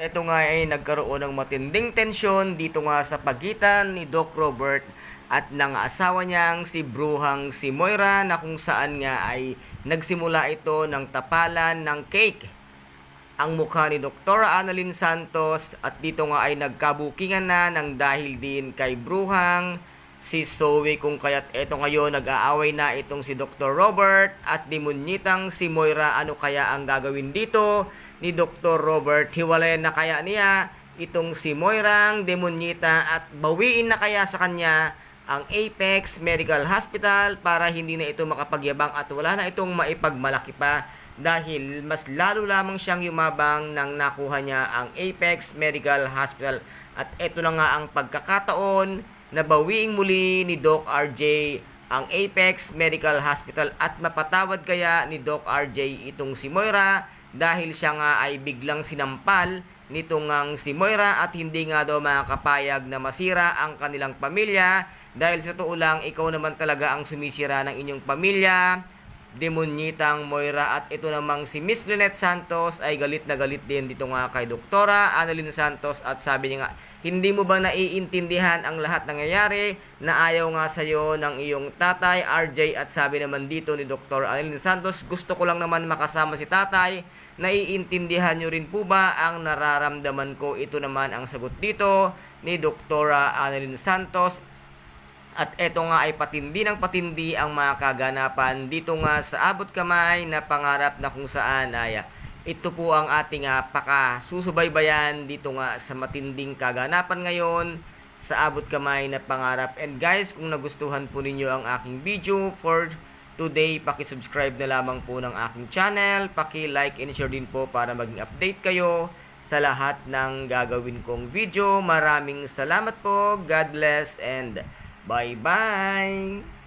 Ito nga ay nagkaroon ng matinding tensyon dito nga sa pagitan ni Doc Robert at ng asawa niyang si Bruhang si Moira na kung saan nga ay nagsimula ito ng tapalan ng cake ang mukha ni Dr. Annalyn Santos at dito nga ay nagkabukingan na ng dahil din kay Bruhang si Zoe kung kaya't eto ngayon nag-aaway na itong si Dr. Robert at dimunyitang si Moira ano kaya ang gagawin dito ni Dr. Robert hiwalayan na kaya niya itong si Moirang demunyita at bawiin na kaya sa kanya ang Apex Medical Hospital para hindi na ito makapagyabang at wala na itong maipagmalaki pa dahil mas lalo lamang siyang yumabang nang nakuha niya ang Apex Medical Hospital at ito na nga ang pagkakataon na bawiing muli ni Doc RJ ang Apex Medical Hospital at mapatawad kaya ni Doc RJ itong si Moira dahil siya nga ay biglang sinampal nitong ang si Moira at hindi nga daw makakapayag na masira ang kanilang pamilya. Dahil sa totoo lang ikaw naman talaga ang sumisira ng inyong pamilya demonyitang Moira at ito namang si Miss Lynette Santos ay galit na galit din dito nga kay Doktora Annalyn Santos at sabi niya nga hindi mo ba naiintindihan ang lahat nangyayari na ayaw nga sa'yo ng iyong tatay RJ at sabi naman dito ni Dr. Annalyn Santos gusto ko lang naman makasama si tatay naiintindihan nyo rin po ba ang nararamdaman ko ito naman ang sagot dito ni Dr. Annalyn Santos at eto nga ay patindi ng patindi ang mga kaganapan dito nga sa abot kamay na pangarap na kung saan ay ah, ito po ang ating uh, pakasusubaybayan dito nga sa matinding kaganapan ngayon sa abot kamay na pangarap. And guys, kung nagustuhan po ninyo ang aking video for today, paki-subscribe na lamang po ng aking channel, paki-like and share din po para maging update kayo sa lahat ng gagawin kong video. Maraming salamat po. God bless and Bye-bye!